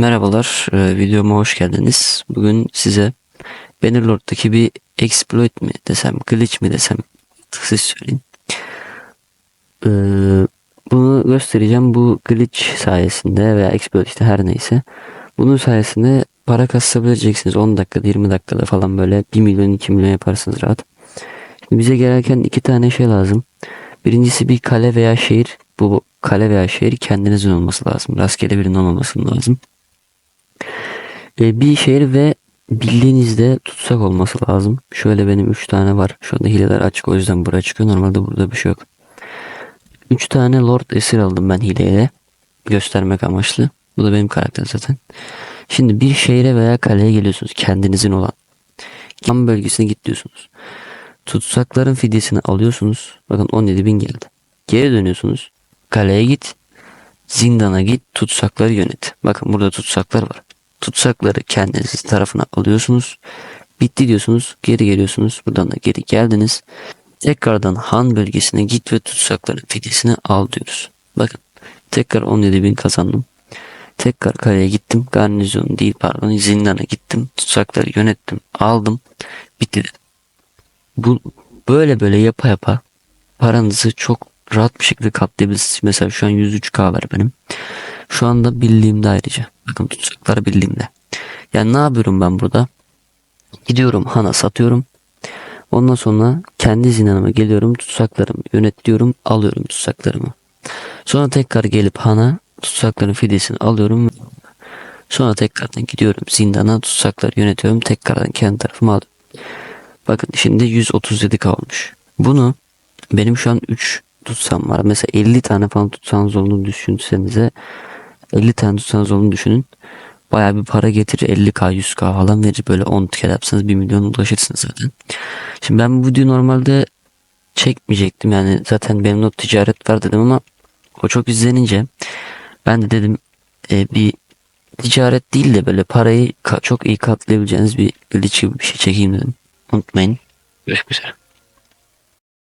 Merhabalar, e, videoma hoş geldiniz. Bugün size Bannerlord'daki bir exploit mi desem, glitch mi desem, siz söyleyin. E, bunu göstereceğim. Bu glitch sayesinde veya exploit işte her neyse. Bunun sayesinde para kasabileceksiniz. 10 dakikada, 20 dakikada falan böyle 1 milyon, 2 milyon yaparsınız rahat. Şimdi bize gereken iki tane şey lazım. Birincisi bir kale veya şehir. Bu kale veya şehir kendinizin olması lazım. Rastgele birinin olmaması lazım. E, bir şehir ve bildiğinizde tutsak olması lazım. Şöyle benim 3 tane var. Şu anda hileler açık o yüzden buraya çıkıyor. Normalde burada bir şey yok. 3 tane Lord esir aldım ben hileyle. Göstermek amaçlı. Bu da benim karakter zaten. Şimdi bir şehre veya kaleye geliyorsunuz. Kendinizin olan. Yan bölgesine git diyorsunuz. Tutsakların fidyesini alıyorsunuz. Bakın 17 bin geldi. Geri dönüyorsunuz. Kaleye git. Zindana git. Tutsakları yönet. Bakın burada tutsaklar var. Tutsakları kendiniz tarafına alıyorsunuz. Bitti diyorsunuz. Geri geliyorsunuz. Buradan da geri geldiniz. Tekrardan Han bölgesine git ve tutsakların fidyesini al diyoruz. Bakın tekrar 17 bin kazandım. Tekrar kaleye gittim. Garnizon değil pardon zindana gittim. Tutsakları yönettim. Aldım. Bitti. Bu böyle böyle yapa yapa paranızı çok rahat bir şekilde katlayabilirsiniz. Mesela şu an 103k var benim. Şu anda bildiğimde ayrıca. Bakın tutsaklar bildiğimde. Yani ne yapıyorum ben burada? Gidiyorum Han'a satıyorum. Ondan sonra kendi zindanıma geliyorum. Tutsaklarımı yönetliyorum. Alıyorum tutsaklarımı. Sonra tekrar gelip Han'a tutsakların fidyesini alıyorum. Sonra tekrardan gidiyorum zindana tutsakları yönetiyorum. Tekrardan kendi tarafıma alıyorum. Bakın şimdi 137k olmuş. Bunu benim şu an 3 tutsam var. Mesela 50 tane falan tutsanız olduğunu düşünsenize 50 tane tutsanız olduğunu düşünün. Baya bir para getirir 50k 100k falan verir böyle 10 kere yapsanız 1 milyon ulaşırsınız zaten. Şimdi ben bu videoyu normalde çekmeyecektim yani zaten benim not ticaret var dedim ama o çok izlenince ben de dedim e, bir ticaret değil de böyle parayı çok iyi katlayabileceğiniz bir gibi bir şey çekeyim dedim. Unutmayın. Görüşmek üzere.